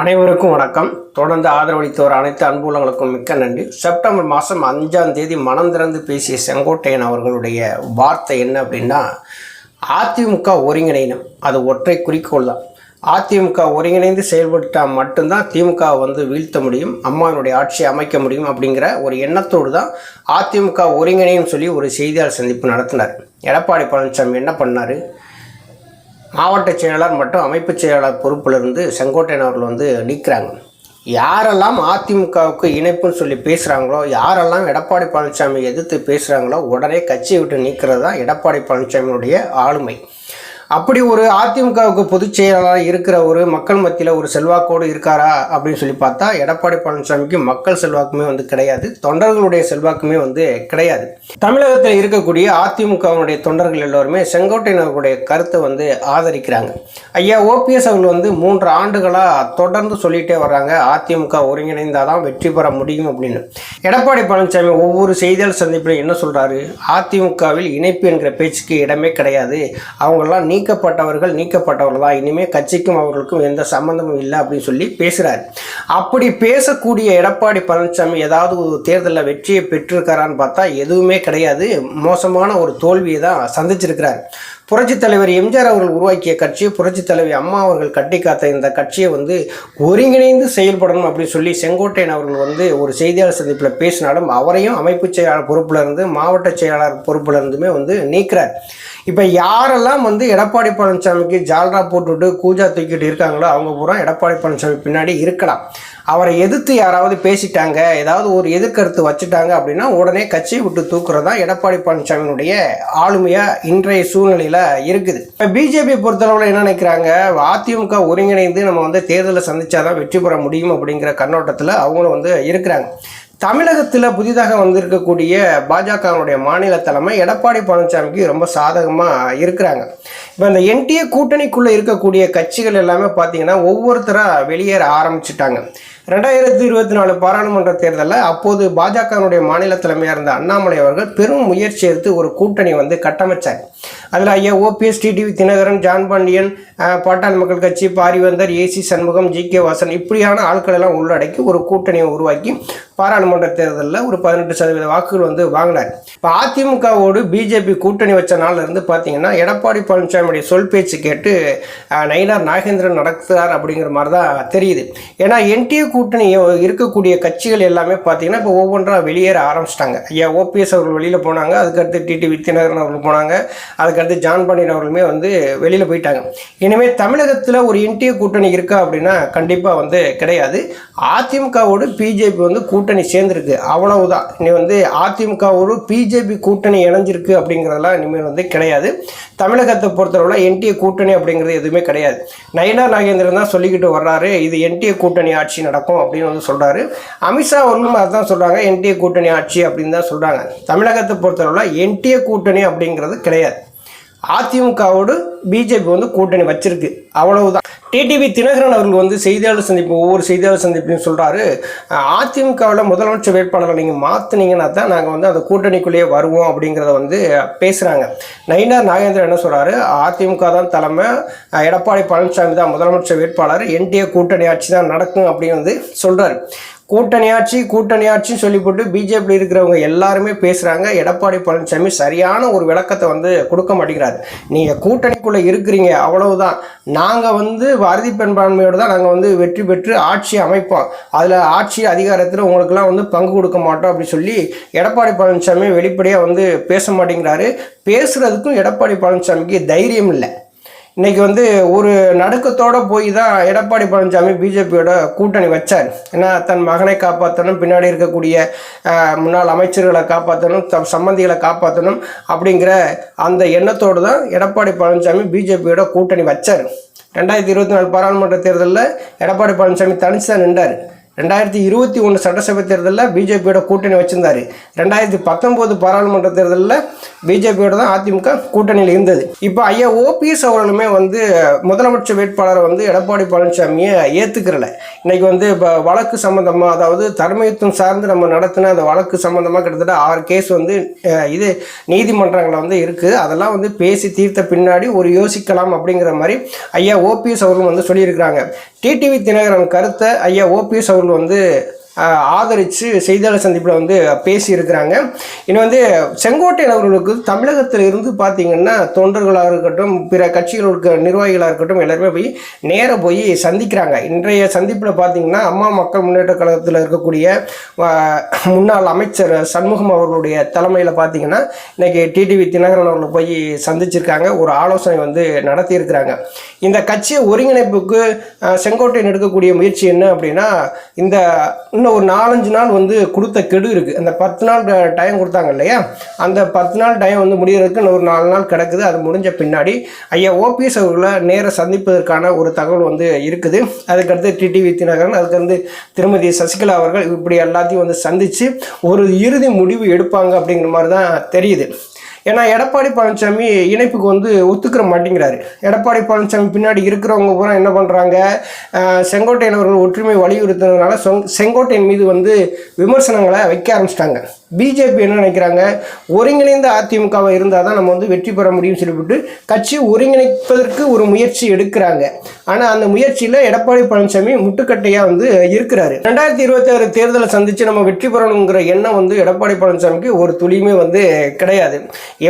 அனைவருக்கும் வணக்கம். தொடர்ந்து ஆதரவளித்தவர் அனைத்து அன்புள்ளங்களுக்கும் மிக்க நன்றி. செப்டம்பர் மாதம் அஞ்சாம் தேதி மனம் திறந்து பேசிய செங்கோட்டையன் அவர்களுடைய வார்த்தை என்ன அப்படின்னா அதிமுக ஒருங்கிணைனம் அது ஒற்றை குறிக்கோள் தான். அதிமுக ஒருங்கிணைந்து செயல்பட்டால் மட்டும்தான் திமுக வந்து வீழ்த்த முடியும் அம்மாவினுடைய ஆட்சியை அமைக்க முடியும் அப்படிங்கிற ஒரு எண்ணத்தோடு தான் அதிமுக ஒருங்கிணைன்னு சொல்லி ஒரு செய்தியாளர் சந்திப்பு நடத்தினார். எடப்பாடி பழனிசாமி என்ன பண்ணார்? மாவட்ட செயலாளர் மற்றும் அமைப்பு செயலாளர் பொறுப்பிலிருந்து செங்கோட்டையன் அவர்கள் வந்து நீக்கிறாங்க. யாரெல்லாம் அதிமுகவுக்கு இணைப்புன்னு சொல்லி பேசுகிறாங்களோ யாரெல்லாம் எடப்பாடி பழனிசாமி எதிர்த்து பேசுகிறாங்களோ உடனே கட்சியை விட்டு நீக்கிறது தான் எடப்பாடி பழனிசாமியுடைய ஆளுமை. அப்படி ஒரு அதிமுகவுக்கு பொதுச் செயலாளர் இருக்கிற ஒரு மக்கள் மத்தியில் ஒரு செல்வாக்கோடு இருக்காரா அப்படின்னு சொல்லி பார்த்தா எடப்பாடி பழனிசாமிக்கு மக்கள் செல்வாக்குமே வந்து கிடையாது தொண்டர்களுடைய செல்வாக்குமே வந்து கிடையாது. தமிழகத்தில் இருக்கக்கூடிய அதிமுகவினுடைய தொண்டர்கள் எல்லோருமே செங்கோட்டையினருடைய கருத்தை வந்து ஆதரிக்கிறாங்க. ஐயா ஓபிஎஸ் அவர்கள் வந்து மூன்று ஆண்டுகளாக தொடர்ந்து சொல்லிட்டே வர்றாங்க அதிமுக ஒருங்கிணைந்தால் தான் வெற்றி பெற முடியும் அப்படின்னு. எடப்பாடி பழனிசாமி ஒவ்வொரு செய்தியாளர் சந்திப்பிலும் என்ன சொல்கிறாரு அதிமுகவில் இணைப்பு என்கிற பேச்சுக்கு இடமே கிடையாது. அவங்கெல்லாம் நீக்கப்பட்டவர்கள் நீக்கப்பட்டவர்கள்? தான் இனிமேல் கட்சிக்கும் அவர்களுக்கும் எந்த சம்மந்தமும் இல்லை அப்படின்னு சொல்லி பேசுகிறார் அப்படி பேசக்கூடிய எடப்பாடி பழனிசாமி ஏதாவது ஒரு தேர்தலில் வெற்றியை பெற்றிருக்காரான்னு பார்த்தா எதுவுமே கிடையாது. மோசமான ஒரு தோல்வியை தான் சந்திச்சிருக்கிறார். புரட்சித் தலைவர் எம்ஜிஆர் அவர்கள் உருவாக்கிய கட்சி புரட்சித் தலைவி அம்மா அவர்கள் கட்டி காத்த இந்த கட்சியை வந்து ஒருங்கிணைந்து செயல்படணும் அப்படின்னு சொல்லி செங்கோட்டையன் அவர்கள் வந்து ஒரு செய்தியாளர் சந்திப்பில் பேசினாலும் அவரையும் அமைப்பு செயலாளர் பொறுப்பில் இருந்து மாவட்ட செயலாளர் பொறுப்பில் இருந்துமே வந்து நீக்கிறார். இப்போ யாரெல்லாம் வந்து எடப்பாடி பழனிசாமிக்கு ஜால்ரா போட்டுவிட்டு கூஜா தூக்கிட்டு இருக்காங்களோ அவங்க பூரா எடப்பாடி பழனிசாமி பின்னாடி இருக்கலாம். அவரை எதிர்த்து யாராவது பேசிட்டாங்க ஏதாவது ஒரு எதிர்கருத்து வச்சுட்டாங்க அப்படின்னா உடனே கட்சியை விட்டு தூக்குறது தான் எடப்பாடி பழனிசாமியினுடைய ஆளுமையாக இன்றைய சூழ்நிலையில் இருக்குது. இப்போ பிஜேபி பொறுத்தளவில் என்ன நினைக்கிறாங்க? அதிமுக ஒருங்கிணைந்து நம்ம வந்து தேர்தலை சந்திச்சாதான் வெற்றி பெற முடியும் அப்படிங்கிற கண்ணோட்டத்தில் அவங்களும் வந்து இருக்கிறாங்க. தமிழகத்தில் புதிதாக வந்திருக்கக்கூடிய பாஜகவினுடைய மாநில தலைமை எடப்பாடி பழனிசாமிக்கு ரொம்ப சாதகமாக இருக்கிறாங்க. இப்போ இந்த என்டிஏ கூட்டணிக்குள்ளே இருக்கக்கூடிய கட்சிகள் எல்லாமே பார்த்தீங்கன்னா ஒவ்வொருத்தராக வெளியேற ஆரம்பிச்சிட்டாங்க. ரெண்டாயிரத்தி இருபத்தி நாலு பாராளுமன்ற தேர்தலில் அப்போது பாஜகவினுடைய மாநில தலைமையாக இருந்த அண்ணாமலை அவர்கள் பெரும் முயற்சி எடுத்து ஒரு கூட்டணி வந்து கட்டமைச்சார். அதில் ஐயா OPS TTV Dhinakaran John Pandian பாட்டாள் Pattali Makkal Katchi Parivendhar AC Shanmugam G K Vasan இப்படியான ஆட்கள் எல்லாம் உள்ளடக்கி ஒரு கூட்டணியை உருவாக்கி பாராளுமன்ற தேர்தலில் ஒரு பதினெட்டு சதவீத வாக்குகள் வந்து வாங்கினார். இப்போ அதிமுகவோடு பிஜேபி கூட்டணி வச்ச நாளில் இருந்து பார்த்தீங்கன்னா எடப்பாடி பழனிசாமியுடைய சொல் பேச்சு கேட்டு நயினார் நாகேந்திரன் நடத்துகிறார் அப்படிங்கிற மாதிரி தான் தெரியுது. ஏன்னா என்டிஏ கூட்டணி இருக்கக்கூடிய கட்சிகள் எல்லாமே பார்த்தீங்கன்னா இப்போ ஒவ்வொன்றா வெளியேற ஆரம்பிச்சிட்டாங்க. ஐயா ஓபிஎஸ் அவர்கள் வெளியில் போனாங்க அதுக்கடுத்து டிடி வித்யநகரன் அவர்கள் போனாங்க அதுக்கடுத்து ஜான் பாண்டியன் அவர்களுமே வந்து வெளியில் போயிட்டாங்க. இனிமேல் தமிழகத்தில் ஒரு என்டிஏ கூட்டணி இருக்கா அப்படின்னா கண்டிப்பாக வந்து கிடையாது. அதிமுகவோடு பிஜேபி வந்து கூட்டணி சேர்ந்துருக்கு. அவ்வளவுதான். இனி வந்து அதிமுகவோடு பிஜேபி கூட்டணி இணைஞ்சிருக்கு அப்படிங்கிறதெல்லாம் இனிமேல் வந்து கிடையாது. தமிழகத்தை பொறுத்தளவில் என்டிஏ கூட்டணி அப்படிங்கிறது எதுவுமே கிடையாது. நயனா நாகேந்திரன் தான் சொல்லிக்கிட்டு வர்றாரு இது என்டிஏ கூட்டணி ஆட்சி நடக்கும். அப்படின்னு வந்து சொல்கிறாரு அமித்ஷா அவர்களும் அதுதான் சொல்கிறாங்க என்டிஏ கூட்டணி ஆட்சி அப்படின்னு தான் சொல்கிறாங்க தமிழகத்தை பொறுத்தளவில் என்டிஏ கூட்டணி அப்படிங்கிறது கிடையாது. அதிமுகவோடு பிஜேபி வந்து கூட்டணி வச்சிருக்கு. அவ்வளவுதான். டிடிவி தினகரன் அவர்கள் வந்து செய்தியாளர் சந்திப்பு ஒவ்வொரு செய்தியாளர் சந்திப்புலையும் சொல்கிறாரு அதிமுகவில் முதலமைச்சர் வேட்பாளர்களை நீங்கள் மாற்றினீங்கன்னா தான் நாங்கள் வந்து அந்த கூட்டணிக்குள்ளேயே வருவோம் அப்படிங்கிறத வந்து பேசுகிறாங்க நயினார் நாகேந்திரன் என்ன சொல்கிறாரு அதிமுக தான் தலைமை எடப்பாடி பழனிசாமி தான் முதலமைச்சர் வேட்பாளர் என்டிஏ கூட்டணி ஆட்சி தான் நடக்கும் அப்படின்னு வந்து சொல்கிறாரு கூட்டணி ஆட்சி கூட்டணி ஆட்சின்னு சொல்லி போட்டு பிஜேபியில் இருக்கிறவங்க எல்லாருமே பேசுகிறாங்க எடப்பாடி பழனிசாமி சரியான ஒரு விளக்கத்தை வந்து கொடுக்க மாட்டேங்கிறாரு. நீங்கள் கூட்டணிக்குள்ளே இருக்கிறீங்க அவ்வளவுதான். நாங்கள் வந்து வரதி பெண்பான்மையோடு தான் நாங்கள் வந்து வெற்றி பெற்று ஆட்சி அமைப்போம். அதில் ஆட்சி அதிகாரத்தில் உங்களுக்கெல்லாம் வந்து பங்கு கொடுக்க மாட்டோம் அப்படின்னு சொல்லி எடப்பாடி பழனிசாமி வெளிப்படையாக வந்து பேச மாட்டேங்கிறாரு. பேசுகிறதுக்கும் எடப்பாடி பழனிசாமிக்கு தைரியம் இல்லை. இன்னைக்கு வந்து ஒரு நடுக்கத்தோட போய் தான் எடப்பாடி பழனிசாமி பிஜேபியோட கூட்டணி வச்சார். ஏன்னா தன் மகனை காப்பாற்றணும் பின்னாடி இருக்கக்கூடிய முன்னாள் அமைச்சர்களை காப்பாற்றணும் த சம்பந்திகளை காப்பாற்றணும் அப்படிங்கிற அந்த எண்ணத்தோடு தான் எடப்பாடி பழனிசாமி பிஜேபியோட கூட்டணி வச்சார். ரெண்டாயிரத்தி இருபத்தி நாலு பாராளுமன்ற தேர்தலில் எடப்பாடி பழனிசாமி தனிச்சு தான் நின்றார். ரெண்டாயிரத்தி இருபத்தி ஒன்று சட்டசபை தேர்தலில் பிஜேபியோட கூட்டணி வச்சிருந்தாரு. ரெண்டாயிரத்தி பத்தொம்போது பாராளுமன்ற தேர்தலில் பிஜேபியோட தான் அதிமுக கூட்டணியில் இருந்தது. இப்போ ஐயா ஓபிஎஸ் அவர்களுமே வந்து முதலமைச்சர் வேட்பாளரை வந்து எடப்பாடி பழனிசாமியை ஏற்றுக்கிறல இன்னைக்கு வந்து இப்போ வழக்கு சம்மந்தமாக அதாவது தர்மயுத்தம் சார்ந்து நம்ம நடத்தின அந்த வழக்கு சம்மந்தமாக கிட்டத்தட்ட ஆறு கேஸ் வந்து இது நீதிமன்றங்களில் வந்து இருக்குது அதெல்லாம் வந்து பேசி தீர்த்த பின்னாடி ஒரு யோசிக்கலாம் அப்படிங்கிற மாதிரி ஐயா ஓபிஎஸ் அவர்களும் வந்து சொல்லியிருக்கிறாங்க. டிடிவி தினகரன் கருத்தை ஐயா ஓபிஎஸ் அவர்கள் வந்து ஆதரித்து செய்தியாளர் சந்திப்பில் வந்து பேசியிருக்கிறாங்க. இன்னும் வந்து செங்கோட்டையன் அவர்களுக்கு தமிழகத்தில் இருந்து பார்த்தீங்கன்னா தொண்டர்களாக இருக்கட்டும் பிற கட்சிகளுக்கு நிர்வாகிகளாக இருக்கட்டும் எல்லாருமே போய் நேராக போய் சந்திக்கிறாங்க. இன்றைய சந்திப்பில் பார்த்தீங்கன்னா அம்மா மக்கள் முன்னேற்ற கழகத்தில் இருக்கக்கூடிய முன்னாள் அமைச்சர் சண்முகம் அவர்களுடைய தலைமையில் பார்த்தீங்கன்னா இன்றைக்கி டிடிவி தினகரன் அவர்கள் போய் சந்திச்சிருக்காங்க. ஒரு ஆலோசனை வந்து நடத்தியிருக்கிறாங்க. இந்த கட்சியை ஒருங்கிணைப்புக்கு செங்கோட்டையன் எடுக்கக்கூடிய முயற்சி என்ன அப்படின்னா இந்த இன்னும் ஒரு நாலஞ்சு நாள் வந்து கொடுத்த கெடு இருக்குது அந்த பத்து நாள் டைம் கொடுத்தாங்க இல்லையா? அந்த பத்து நாள் டைம் வந்து முடிகிறதுக்கு இன்னும் ஒரு நாலு நாள் கிடக்குது. அது முடிஞ்ச பின்னாடி ஐயா ஓபிஎஸ் அவர்களை நேராக சந்திப்பதற்கான ஒரு தகவல் வந்து இருக்குது. அதுக்கடுத்து டிடிவி தினகரன் அதுக்கடுத்து திருமதி சசிகலா அவர்கள் இப்படி எல்லாத்தையும் வந்து சந்தித்து ஒரு இறுதி முடிவு எடுப்பாங்க அப்படிங்கிற மாதிரி தான் தெரியுது. ஏன்னா எடப்பாடி பழனிசாமி இணைப்புக்கு வந்து ஒத்துக்கிற மாட்டேங்கிறாரு. எடப்பாடி பழனிசாமி பின்னாடி இருக்கிறவங்க பூரா என்ன பண்ணுறாங்க செங்கோட்டையன் அவர்கள் ஒற்றுமை வலியுறுத்துறதுனால சொங் செங்கோட்டையன் மீது வந்து விமர்சனங்களை வைக்க ஆரம்பிச்சிட்டாங்க. பிஜேபி என்ன நினைக்கிறாங்க? ஒருங்கிணைந்த அதிமுகவை இருந்தால் தான் நம்ம வந்து வெற்றி பெற முடியும்னு சொல்லிவிட்டு கட்சி ஒருங்கிணைப்பதற்கு ஒரு முயற்சி எடுக்கிறாங்க. ஆனால் அந்த முயற்சியில் எடப்பாடி பழனிசாமி முட்டுக்கட்டையாக வந்து இருக்கிறாரு. ரெண்டாயிரத்தி இருபத்தி ஆறு தேர்தலை சந்தித்து நம்ம வெற்றி பெறணுங்கிற எண்ணம் வந்து எடப்பாடி பழனிசாமிக்கு ஒரு துளியுமே வந்து கிடையாது.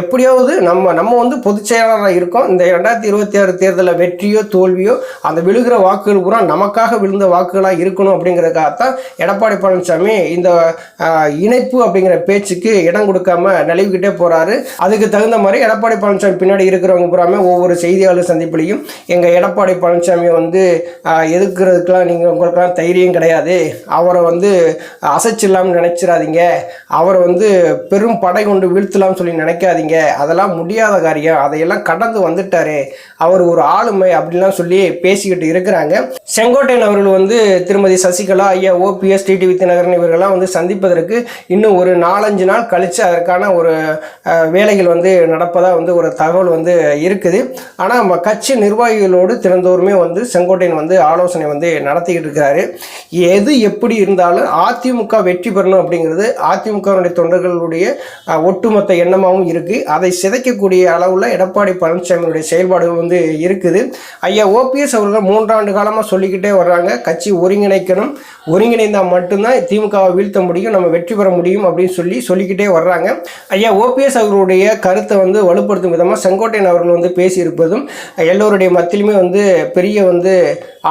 எப்படியாவது நம்ம நம்ம வந்து பொதுச் செயலாளராக இருக்கோம். இந்த ரெண்டாயிரத்தி இருபத்தி ஆறு தேர்தலில் வெற்றியோ தோல்வியோ அந்த விழுகிற வாக்குகள் பூரா நமக்காக விழுந்த வாக்குகளாக இருக்கணும் அப்படிங்கிறதுக்காகத்தான் எடப்பாடி பழனிசாமி இந்த இணைப்பு அப்படிங்கிற பேச்சுக்கு இடம் கொடுக்காம நழுவிக்கிட்டே போகிறாரு அதுக்கு தகுந்த மாதிரி எடப்பாடி பழனிசாமி பின்னாடி இருக்கிறவங்க பூராமே ஒவ்வொரு செய்தியாளர் சந்திப்புலையும் எங்கள் எடப்பாடி பழனிசாமியை வந்து எதுக்குறதுக்கெலாம் நீங்கள் உங்களுக்கெல்லாம் தைரியம் கிடையாது. அவரை வந்து அசைச்சிடலாம்னு நினச்சிடாதீங்க. அவரை வந்து பெரும் படை கொண்டு வீழ்த்தலாம்னு சொல்லி நினைக்காதீங்க. அதெல்லாம் முடியாத காரியம். அதையெல்லாம் கடந்து வந்துட்டாரு. அவர் ஒரு ஆளுமை அப்படின்லாம் சொல்லி பேசிக்கிட்டு இருக்கிறாங்க. செங்கோட்டையன் அவர்கள் வந்து திருமதி சசிகலா ஐயா ஓபிஎஸ் டிடி தினகரன் இவர்கள்லாம் வந்து சந்திப்பதற்கு இன்னும் ஒரு நாலஞ்சு நாள் கழித்து அதற்கான ஒரு வேலைகள் வந்து நடப்பதாக வந்து ஒரு தகவல் வந்து இருக்குது. ஆனால் நம்ம கட்சி நிர்வாகிகளோடு திறந்தோருமே வந்து செங்கோட்டையன் வந்து ஆலோசனை வந்து நடத்திக்கிட்டு இருக்கிறாரு. எது எப்படி இருந்தாலும் அதிமுக வெற்றி பெறணும் அப்படிங்கிறது அதிமுகவுடைய தொண்டர்களுடைய ஒட்டுமொத்த எண்ணமாகவும் இருக்குது அதை சிதைக்கக்கூடிய அளவில் எடப்பாடி பழனிசாமியுடைய செயல்பாடுகள் வந்து இருக்குது. ஐயா ஓபிஎஸ் அவர்கள் மூன்றாண்டு காலமாக சொல்லிக்கிட்டே வர்றாங்க. கட்சி ஒருங்கிணைக்கணும். ஒருங்கிணைந்தால் மட்டும்தான் திமுகவை வீழ்த்த முடியும். நம்ம வெற்றி பெற முடியும் அப்படின்னு சொல்லி சொல்லிக்கிட்டே வர்றாங்க. ஐயா ஓபிஎஸ் அவர்களுடைய கருத்தை வந்து வலுப்படுத்தும் விதமாக செங்கோட்டையன் அவர்கள் வந்து பேசியிருப்பதும் எல்லோருடைய மத்தியிலுமே வந்து பெரிய வந்து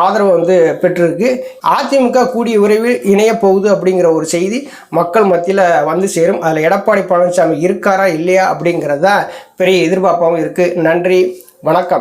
ஆதரவு வந்து பெற்றிருக்கு. அதிமுக கூடிய விரைவில் இணைய போகுது அப்படிங்கிற ஒரு செய்தி மக்கள் மத்தியில் வந்து சேரும். அதில் எடப்பாடி பழனிசாமி இருக்காரா இல்லையா அப்படிங்கிறது தான் பெரிய எதிர்பார்ப்பாகவும் இருக்குது நன்றி வணக்கம்.